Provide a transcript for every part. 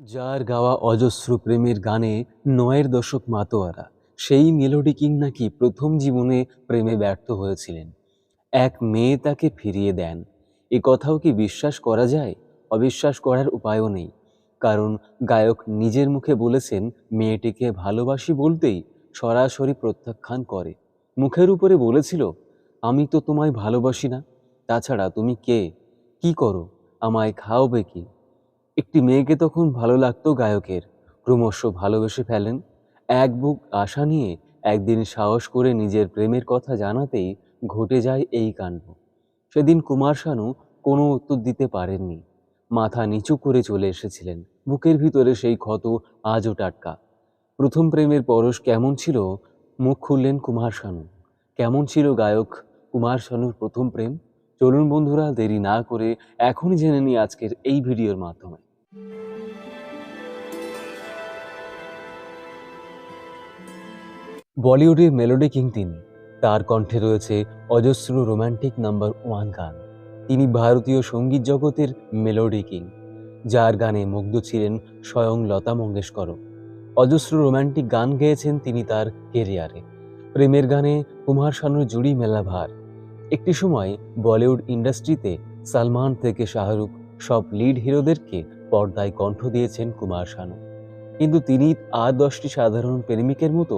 যার গাওয়া অজস্র প্রেমের গানে নয়ের দশক মাতোয়ারা, সেই মেলোডি কিং নাকি প্রথম জীবনে প্রেমে ব্যর্থ হয়েছিলেন। এক মেয়ে তাকে ফিরিয়ে দেন। এ কথাও কি বিশ্বাস করা যায়? অবিশ্বাস করার উপায়ও নেই। কারণ গায়ক নিজের মুখে বলেছেন, মেয়েটিকে ভালোবাসি বলতেই সরাসরি প্রত্যাখ্যান করে। মুখের উপরে বলেছিল, আমি তো তোমায় ভালোবাসি না। তাছাড়া তুমি কে? কি করো? আমায় খাওয়াবে কি? একটি মেয়েকে তখন ভালো লাগতো গায়কের। ক্রমশ ভালোবেসে ফেলেন। এক বুক আশা নিয়ে একদিন সাহস করে নিজের প্রেমের কথা জানাতেই ঘটে যায় এই কাণ্ড। সেদিন কুমার শানু কোনো উত্তর দিতে পারেননি। মাথা নিচু করে চলে এসেছিলেন। বুকের ভিতরে সেই ক্ষত আজও টাটকা। প্রথম প্রেমের পরশ কেমন ছিল, মুখ খুললেন কুমার শানু। কেমন ছিল গায়ক কুমার শানুর প্রথম প্রেম? চলুন বন্ধুরা, দেরি না করে এখনই জেনে নিই আজকের এই ভিডিওর মাধ্যমে। বলিউডের মেলোডি কিং তিনি। তার কণ্ঠে রয়েছে অজস্র রোমান্টিক নাম্বার ওয়ান গান। তিনি ভারতীয় সংগীত জগতের মেলোডি কিং, যার গানে মুগ্ধ ছিলেন স্বয়ং লতা মঙ্গেশকরও। অজস্র রোমান্টিক গান গেয়েছেন তিনি তার কেরিয়ারে। প্রেমের গানে কুমার শানুর জুড়ি মেলা ভার। একটি সময় বলিউড ইন্ডাস্ট্রিতে সালমান থেকে শাহরুখ সব লিড হিরোদেরকে পর্দায় কণ্ঠ দিয়েছেন কুমার শানু। কিন্তু তিনি আর দশটি সাধারণ প্রেমিকের মতো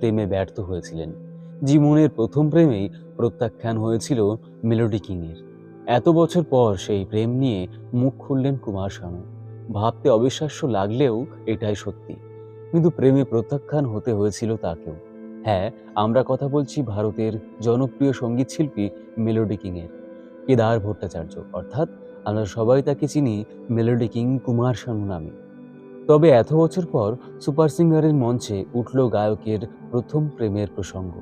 প্রেমে ব্যর্থ হয়েছিলেন। জীবনের প্রথম প্রেমেই প্রত্যাখ্যান হয়েছিল মেলোডি কিংয়ের। এত বছর পর সেই প্রেম নিয়ে মুখ খুললেন কুমার শানু। ভাবতে অবিশ্বাস্য লাগলেও এটাই সত্যি। কিন্তু প্রেমে প্রত্যাখ্যান হতে হয়েছিল তাকেও। হ্যাঁ আমরা কথা বলছি ভারতের জনপ্রিয় সংগীত শিল্পী মেলোডি কিংয়ের, কেদার ভট্টাচার্য। অর্থাৎ আমরা সবাই তাকে চিনি মেলোডি কিং কুমার শানু নামে। তবে এত বছর পর সুপার সিঙ্গারের মঞ্চে উঠল গায়কের প্রথম প্রেমের প্রসঙ্গ।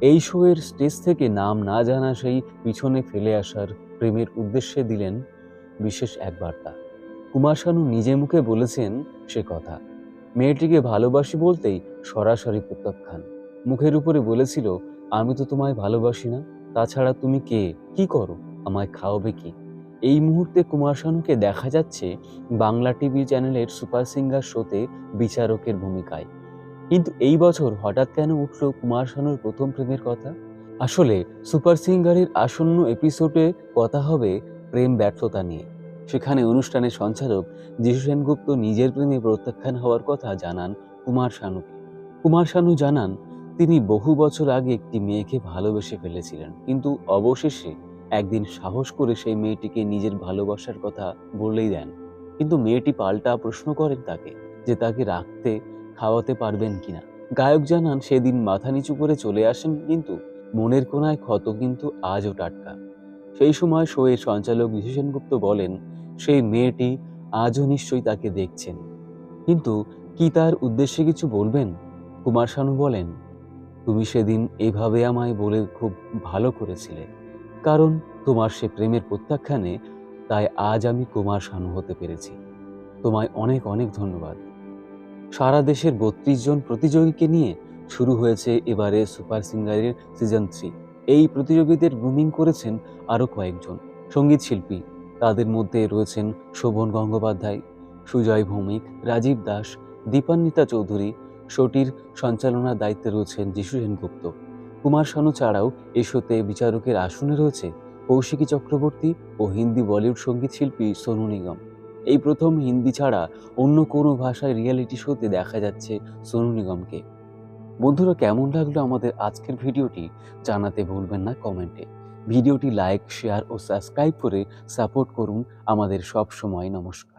এই শোয়ের স্টেজ থেকে নাম না জানা সেই পিছনে ফেলে আসার প্রেমের উদ্দেশ্যে দিলেন বিশেষ এক বার্তা। কুমার শানু নিজে মুখে বলেছেন সে কথা। মেয়েটিকে ভালোবাসি বলতেই সরাসরি প্রত্যাখ্যান মুখের উপরে বলেছিল, আমি তো তোমায় ভালোবাসি না। তাছাড়া তুমি কে? কি করো? আমায় খাওয়াবে কি? এই মুহূর্তে কুমার শানুকে দেখা যাচ্ছে বাংলা টিভি চ্যানেলের সুপার সিঙ্গার শোতে বিচারকের ভূমিকায়। কিন্তু এই বছর হঠাৎ কেন উঠল কুমার শানুর প্রথম প্রেমের কথা? আসলে সুপার সিঙ্গারের আসন্ন এপিসোডে কথা হবে প্রেম ব্যর্থতা নিয়ে। সেখানে অনুষ্ঠানের সঞ্চালক যিশু সেনগুপ্ত নিজের প্রেমে প্রত্যাখ্যান হওয়ার কথা জানান কুমার শানুকে। কুমার শানু জানান, তিনি বহু বছর আগে একটি মেয়েকে ভালোবেসে ফেলেছিলেন, কিন্তু অবশেষে একদিন সাহস করে সেই মেয়েটিকে নিজের ভালোবাসার কথা বলেই দেন। কিন্তু মেয়েটি পাল্টা প্রশ্ন করেন তাকে যে তাকে রাখতে, খাওয়াতে পারবেন কিনা। গায়ক জানান, সেদিন মাথা নিচু করে চলে আসেন কিন্তু মনের কোনায় ক্ষত কিন্তু আজও টাটকা। সেই সময় শোয়ের সঞ্চালক বিশু সেনগুপ্ত বলেন, সেই মেয়েটি আজও নিশ্চয়ই তাকে দেখছেন। কিন্তু কি তার উদ্দেশ্যে কিছু বলবেন? কুমার শানু বলেন, তুমি সেদিন এভাবে আমায় বলে খুব ভালো করেছিলে। কারণ তোমার সে প্রেমের প্রত্যাখ্যানে, তাই আজ আমি কুমার শানু হতে পেরেছি। তোমায় অনেক অনেক ধন্যবাদ। সারা দেশের বত্রিশ জন প্রতিযোগীকে নিয়ে শুরু হয়েছে এবারে সুপার সিঙ্গারের সিজন থ্রি। এই প্রতিযোগীদের গ্রুমিং করেছেন আরও কয়েকজন। সংগীত শিল্পী, তাদের মধ্যে রয়েছেন শোভন গঙ্গোপাধ্যায়, সুজয় ভৌমিক, রাজীব দাস, দীপান্বিতা চৌধুরী, শোটির সঞ্চালনার দায়িত্বে রয়েছেন যিশু সেনগুপ্ত। কুমার শানু ছাড়াও এই শোতে বিচারকের আসনে রয়েছে কৌশিকী চক্রবর্তী ও হিন্দি বলিউড সংগীত শিল্পী সোনু নিগম। এই প্রথম হিন্দি ছাড়া অন্য কোনো ভাষায় রিয়েলিটি শোতে দেখা যাচ্ছে সোনু নিগমকে। বন্ধুরা, কেমন লাগল আমাদের আজকের ভিডিওটি জানাতে ভুলবেন না কমেন্টে। ভিডিওটি লাইক, শেয়ার ও সাবস্ক্রাইব করে সাপোর্ট করুন আমাদের সব সময় নমস্কার।